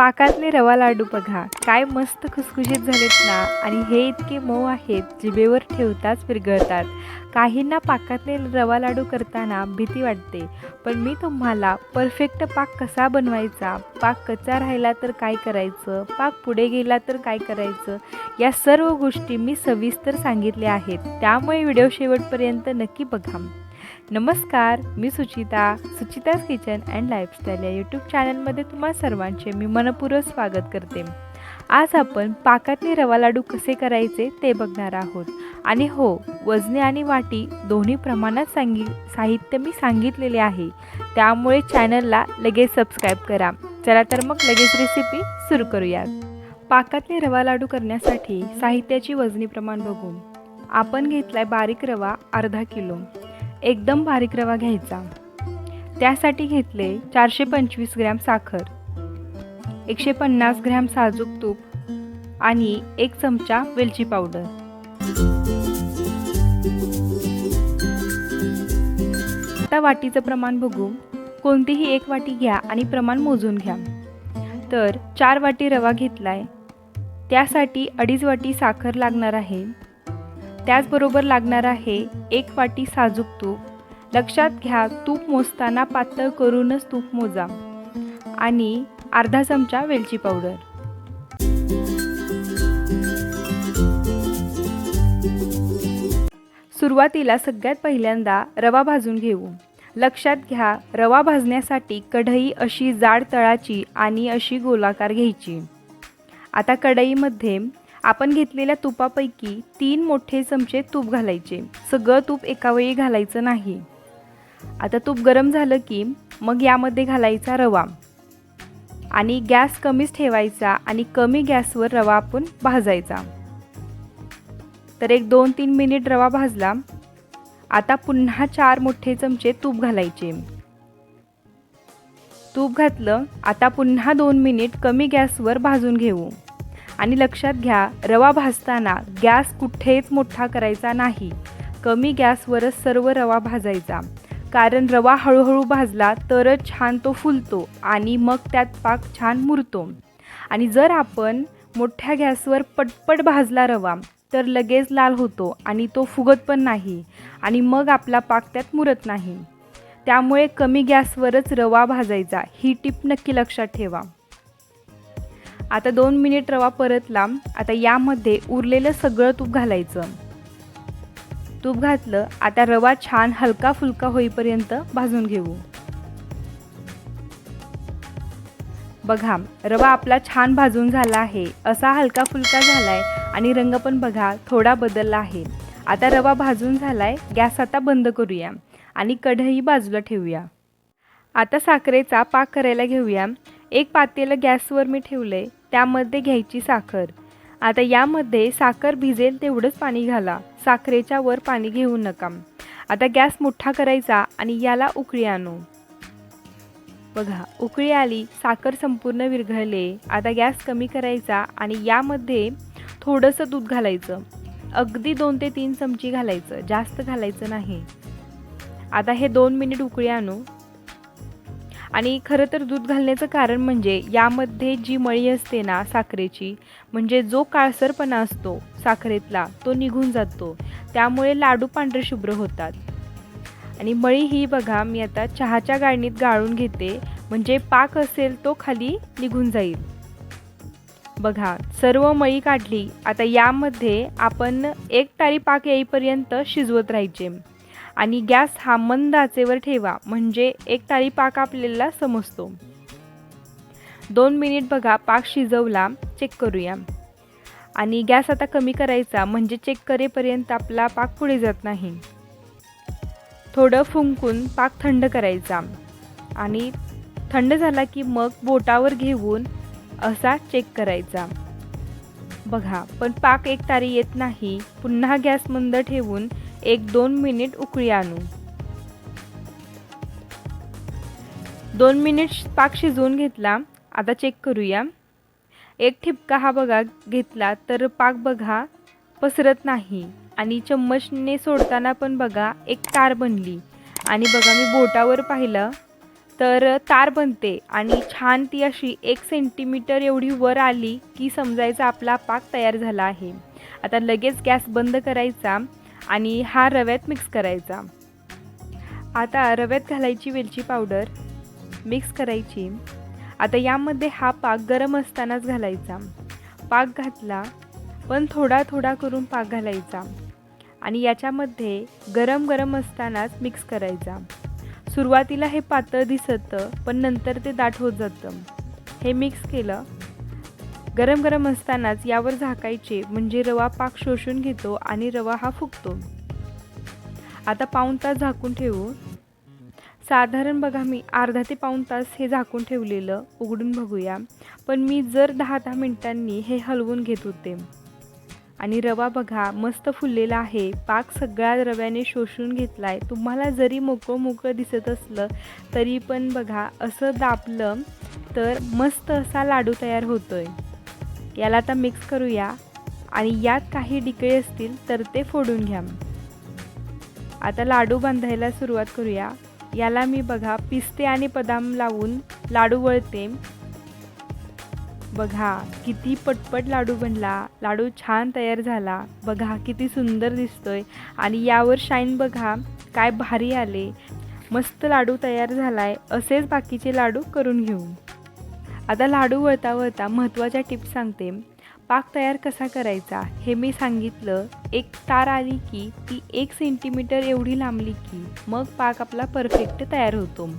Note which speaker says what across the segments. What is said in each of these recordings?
Speaker 1: पाकातले रवा लाडू बघा. काय मस्त खुसखुशीत झालेत ना. आणि हे इतके मऊ आहेत जिभेवर ठेवताच विरघळतात. काहींना पाकातले रवा लाडू करताना भीती वाटते. पण मी तुम्हाला परफेक्ट पाक कसा बनवायचा? पाक कच्चा राहिला तर काय करायचं? पाक पुढे गेला तर काय करायचं? या सर्व गोष्टी मी सविस्तर सांगितल्या आहेत. त्यामुळे व्हिडिओ शेवटपर्यंत नक्की बघा. नमस्कार मी Suchita Suchita's kitchen and lifestyle या यूट्यूब चॅनलमध्ये तुम्हा सर्वांचे मी मनपूर्वक स्वागत करते. आज आपण पाकातले रवा लाडू कसे करायचे ते बघणार आहोत. आणि हो वजने आणि वाटी दोन्ही प्रमाणात सांगी साहित्य मी सांगितलेले आहे. त्यामुळे चॅनलला लगेच सबस्क्राईब करा. चला तर मग लगेच रेसिपी सुरू करूयात. पाकातले रवा लाडू करण्यासाठी साहित्याची वजनी प्रमाण बघू. आपण घेतलाय बारीक रवा अर्धा किलो. एकदम बारीक रवा घ्यायचा. त्यासाठी घेतले चारशे पंचवीस ग्रॅम साखर एकशे पन्नास ग्रॅम साजूक तूप आणि एक चमचा वेलची पावडर. आता वाटीचं प्रमाण बघू. कोणतीही एक वाटी घ्या आणि प्रमाण मोजून घ्या. तर चार वाटी रवा घेतलाय. त्यासाठी अडीच वाटी साखर लागणार आहे. त्याचबरोबर लागणार आहे एक वाटी साजूक तूप. लक्षात घ्या तूप मोजताना पातळ करूनच तूप मोजा. आणि अर्धा चमचा वेलची पावडर. सुरुवातीला सगळ्यात पहिल्यांदा रवा भाजून घेऊ. लक्षात घ्या रवा भाजण्यासाठी कढई अशी जाड तळाची आणि अशी गोलाकार घ्यायची. आता कढईमध्ये आपण घेतलेल्या तुपापैकी तीन मोठे चमचे तूप घालायचे. सगळं तूप एका वेळी घालायचं नाही. आता तूप गरम झालं की मग यामध्ये घालायचा रवा. आणि गॅस कमीच ठेवायचा आणि कमी गॅसवर रवा आपण भाजायचा. तर एक दोन तीन मिनिट रवा भाजला. आता पुन्हा चार मोठे चमचे तूप घालायचे. तूप घातलं आता पुन्हा दोन मिनिट कमी गॅसवर भाजून घेऊ. आणि लक्षात घ्या रवा भाजताना गॅस कुठेच मोठा करायचा नाही. कमी गॅसवरच सर्व रवा भाजायचा. कारण रवा हळूहळू भाजला तरच छान तो फुलतो आणि मग त्यात पाक छान मुरतो. आणि जर आपण मोठ्या गॅसवर पटपट भाजला रवा तर लगेच लाल होतो आणि तो फुगत पण नाही आणि मग आपला पाक त्यात मुरत नाही. त्यामुळे कमी गॅसवरच रवा भाजायचा ही टीप नक्की लक्षात ठेवा. आता दोन मिनिट रवा परतला. आता यामध्ये उरलेलं सगळं तूप घालायचं. तूप घातलं आता रवा छान हलका फुलका होईपर्यंत भाजून घेऊ. बघा रवा आपला छान भाजून झाला आहे. असा हलका फुलका झालाय आणि रंग पण बघा थोडा बदलला आहे. आता रवा भाजून झालाय गॅस आता बंद करूया आणि कढई बाजूला ठेवूया. आता साखरेचा पाक करायला घेऊया. एक पातेलं गॅसवर मी ठेवलं आहे त्यामध्ये घ्यायची साखर. आता यामध्ये साखर भिजेल तेवढंच पाणी घाला. साखरेच्या वर पाणी घेऊ नका. आता गॅस मोठा करायचा आणि याला उकळी आणू. बघा उकळी आली साखर संपूर्ण विरघळले. आता गॅस कमी करायचा आणि यामध्ये थोडंसं दूध घालायचं. अगदी दोन ते तीन चमची घालायचं. जास्त घालायचं नाही. आता हे दोन मिनिट उकळी आणू. आणि खरं तर दूध घालण्याचं कारण म्हणजे यामध्ये जी मळी असते ना साखरेची म्हणजे जो काळसरपणा असतो साखरेतला तो निघून जातो. त्यामुळे लाडू पांढरे शुभ्र होतात. आणि मळी ही बघा मी आता चहाच्या गाळणीत गाळून घेते. म्हणजे पाक असेल तो खाली निघून जाईल. बघा सर्व मळी काढली. आता यामध्ये आपण एक तारी पाक येईपर्यंत शिजवत राहायचे. आणि गॅस हा मंद आचेवर ठेवा म्हणजे एक तारी पाक आपल्याला समजतो. दोन मिनिट बघा पाक शिजवला चेक करूया. आणि गॅस आता कमी करायचा म्हणजे चेक करेपर्यंत आपला पाक पुढे जात नाही. थोडं फुंकून पाक थंड करायचा. आणि थंड झाला की मग बोटावर घेऊन असा चेक करायचा. बघा पण पाक एक तारी येत नाही पुन्हा गॅस मंद ठेवून एक दोन मिनिट उकळी आणू. दोन मिनिट पाक शिजवून घेतला. आता चेक करूया. एक ठिपका हा बघा घेतला तर पाक बघा पसरत नाही. आणि चम्मचने सोडताना पण बघा एक तार बनली. आणि बघा मी बोटावर पाहिलं तर तार बनते. आणि छान ती अशी एक सेंटीमीटर एवढी वर आली की समजायचा आपला पाक तयार झाला आहे. आता लगेच गॅस बंद करायचा. आणि हा रव्यात मिक्स करायचा. आता रव्यात घालायची वेलची पावडर मिक्स करायची. आता यामध्ये हा पाक गरम असतानाच घालायचा. पाक घातला पण थोडा थोडा करून पाक घालायचा. आणि याच्यामध्ये गरम गरम असतानाच मिक्स करायचा. सुरुवातीला हे पातळ दिसतं पण नंतर ते दाट होत जातं. हे मिक्स केलं गरम गरम असतानाच यावर झाकायचे म्हणजे रवा पाक शोषून घेतो आणि रवा हा फुगतो. आता पाऊण तास झाकून ठेवू. साधारण बघा मी अर्धा ते पाऊण तास हे झाकून ठेवलेलं उघडून बघूया. पण मी जर दहा दहा मिनिटांनी हे हलवून घेत होते. आणि रवा बघा मस्त फुललेला आहे. पाक सगळ्या रव्याने शोषून घेतला आहे तुम्हाला जरी मोकळं मोकळं दिसत असलं तरी पण बघा असं दाबलं तर मस्त असा लाडू तयार होतोय. याला आता मिक्स करूया. आणि यात काही डिकळे असतील तर ते फोडून घ्या. आता लाडू बांधायला सुरुवात करूया. याला मी बघा पिस्ते आणि बदाम लावून लाडू वळते. बघा किती पटपट लाडू बनला. लाडू छान तयार झाला. बघा किती सुंदर दिसतोय. आणि यावर शाईन बघा काय भारी आले. मस्त लाडू तयार झालाय. असेच बाकीचे लाडू करून घेऊ. आता लाडू वळता वळता महत्त्वाच्या टिप्स सांगते. पाक तयार कसा करायचा हे मी सांगितलं. एक तार आली की ती एक सेंटीमीटर एवढी लांबली की मग पाक आपला परफेक्ट तयार होतो.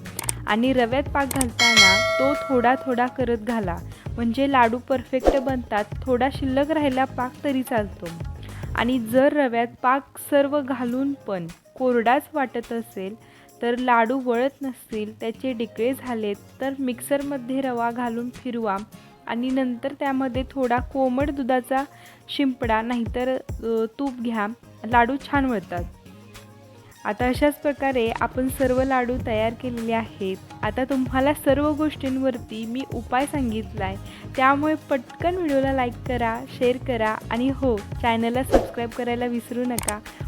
Speaker 1: आणि रव्यात पाक घालताना तो थोडा थोडा करत घाला. म्हणजे लाडू परफेक्ट बनतात थोडा शिल्लक राहिला पाक तरी चालतो. आणि जर रव्यात पाक सर्व घालून पण कोरडाच वाटत असेल तर लाडू वळत नसतील त्याचे डिकळे झालेत तर मिक्सरमध्ये रवा घालून फिरवा आणि नंतर त्यामध्ये थोडा कोमट दुधाचा शिंपडा नाहीतर तूप घ्या. लाडू छान वळतात. आता अशाच प्रकारे आपण सर्व लाडू तयार केलेले आहेत. आता तुम्हाला सर्व गोष्टींवरती मी उपाय सांगितला आहे त्यामुळे पटकन व्हिडिओला लाईक करा शेअर करा आणि हो चॅनलला सबस्क्राईब करायला विसरू नका.